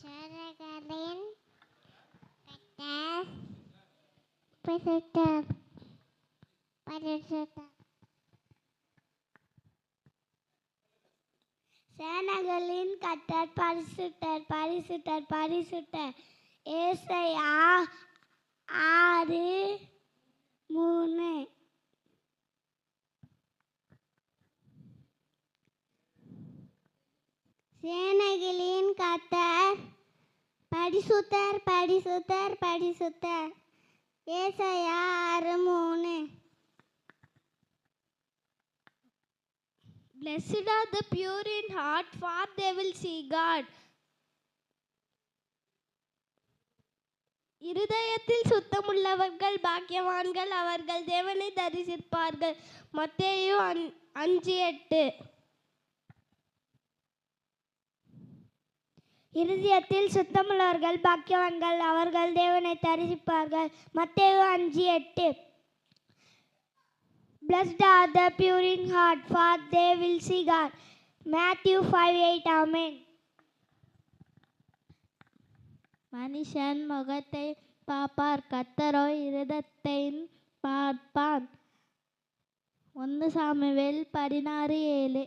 சேனகளின் கட்ட பரிசுத்தர் பரிசுத்தர். சேனகளின் கட்டர் பரிசுத்தர் பரிசுத்தர் பரிசுத்தர். ஏசையா ஆறு மூணு சேனைகளின் கத்தர் பரிசுத்தர் பரிசுத்தர் பரிசுத்தர். ஏசையா ஆறு மூணு. Blessed are the pure in heart, for they will see God. இருதயத்தில் சுத்தமுள்ளவர்கள் பாக்கியவான்கள் அவர்கள் தேவனை தரிசிப்பார்கள். மத்தேயு அஞ்சு எட்டு. இறுதியத்தில் சுத்தமுள்ளவர்கள் பாக்கியவான்கள் அவர்கள் தேவனை தரிசிப்பார்கள். மத்தேயு அஞ்சு எட்டு. Blessed are the pure in heart, for they will see God. Matthew 5 8 மனுஷன் முகத்தை பார்ப்பார் கத்தரோ இருதத்தை பார்ப்பான் ஒன்று சாமுவேல் பதினாறு ஏழு.